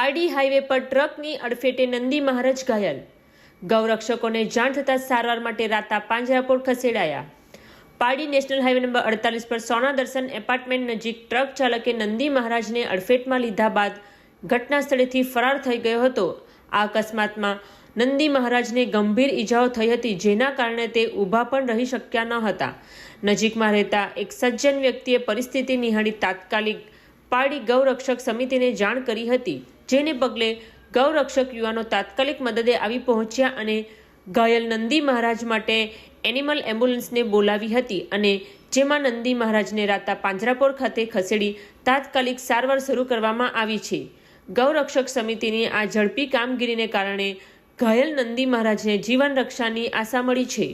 Pardi highway પર ટ્રકની અડફેટે નંદી મહારાજ ઘાયલ. ગૌરક્ષકોને જાણ થતાં સારવાર માટે રાતા પાંજરાપોળ ખસેડાયા. પારડી નેશનલ હાઈવે નંબર અડતાલીસ પર સોના દર્શન એપાર્ટમેન્ટ નજીક ટ્રક ચાલકે નંદી મહારાજને અડફેટમાં લીધા બાદ ઘટના સ્થળેથી ફરાર થઈ ગયો હતો. આ અકસ્માતમાં નંદી મહારાજને ગંભીર ઈજાઓ થઈ હતી, જેના કારણે તે ઊભા પણ રહી શક્યા ન હતા. નજીકમાં રહેતા એક સજ્જન વ્યક્તિએ પરિસ્થિતિ નિહાળી તાત્કાલિક પારડી ગૌરક્ષક સમિતિને જાણ કરી હતી. જેને પગલે ગૌરક્ષક યુવાનો તાત્કાલિક મદદે આવી પહોંચ્યા અને ઘાયલ નંદી મહારાજ માટે એનિમલ એમ્બ્યુલન્સને બોલાવી હતી અને જેમાં નંદી મહારાજને રાતા પાંજરાપોર ખાતે ખસેડી તાત્કાલિક સારવાર શરૂ કરવામાં આવી છે. ગૌરક્ષક સમિતિની આ ઝડપી કામગીરીને કારણે ઘાયલ નંદી મહારાજને જીવન રક્ષાની આશા મળી છે.